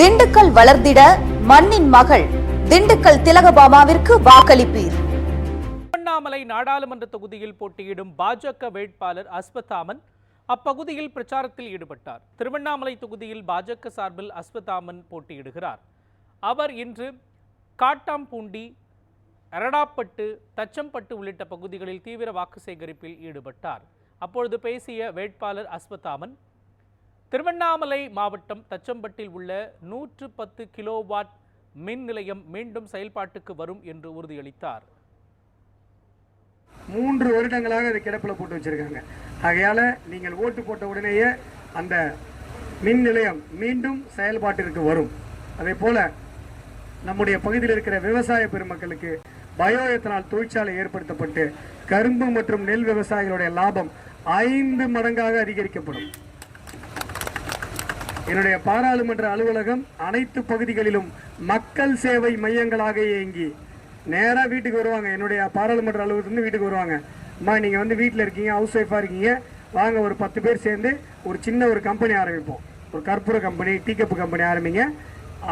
திண்டுக்கல் வளர்ந்திட மண்ணின் மகள் திண்டுக்கல் திலகபாமாவிற்கு வாக்களிப்பீர். திருவண்ணாமலை நாடாளுமன்ற தொகுதியில் போட்டியிடும் பாஜக வேட்பாளர் அஸ்வத்தாமன் அப்பகுதியில் பிரச்சாரத்தில் ஈடுபட்டார். திருவண்ணாமலை தொகுதியில் பாஜக சார்பில் அஸ்வத்தாமன் போட்டியிடுகிறார். அவர் இன்று காட்டாம்பூண்டி அரடாப்பட்டு தச்சம்பட்டு உள்ளிட்ட பகுதிகளில் தீவிர வாக்கு சேகரிப்பில் ஈடுபட்டார். அப்பொழுது பேசிய வேட்பாளர் அஸ்வத்தாமன் திருவண்ணாமலை மாவட்டம் தச்சம்பட்டில் உள்ள நூற்று பத்து கிலோவாட் மின் நிலையம் மீண்டும் செயல்பாட்டுக்கு வரும் என்று உறுதியளித்தார். மூன்று வருடங்களாக அதை கிடப்பில் போட்டு வச்சிருக்காங்க. ஆகையால் நீங்கள் ஓட்டு போட்ட உடனேயே அந்த மின் நிலையம் மீண்டும் செயல்பாட்டிற்கு வரும். அதே போல நம்முடைய பகுதியில் இருக்கிற விவசாய பெருமக்களுக்கு பயோ எத்தனால் தொழிற்சாலை ஏற்படுத்தப்பட்டு கரும்பு மற்றும் நெல் விவசாயிகளுடைய லாபம் ஐந்து மடங்காக அதிகரிக்கப்படும். என்னுடைய பாராளுமன்ற அலுவலகம் அனைத்து பகுதிகளிலும் மக்கள் சேவை மையங்களாக இயங்கி நேராக வீட்டுக்கு வருவாங்க. என்னுடைய பாராளுமன்ற அலுவலகத்துலேருந்து வீட்டுக்கு வருவாங்க. அம்மா நீங்கள் வந்து வீட்டில் இருக்கீங்க ஹவுஸ் ஒய்ஃபாக இருக்கீங்க. வாங்க ஒரு பத்து பேர் சேர்ந்து ஒரு சின்ன ஒரு கம்பெனி ஆரம்பிப்போம். ஒரு கற்பூர கம்பெனி டீ கப்பு கம்பெனி ஆரம்பிங்க.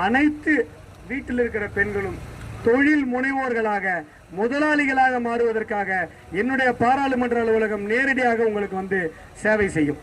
அனைத்து வீட்டில் இருக்கிற பெண்களும் தொழில் முனைவோர்களாக முதலாளிகளாக மாறுவதற்காக என்னுடைய பாராளுமன்ற அலுவலகம் நேரடியாக உங்களுக்கு வந்து சேவை செய்யும்.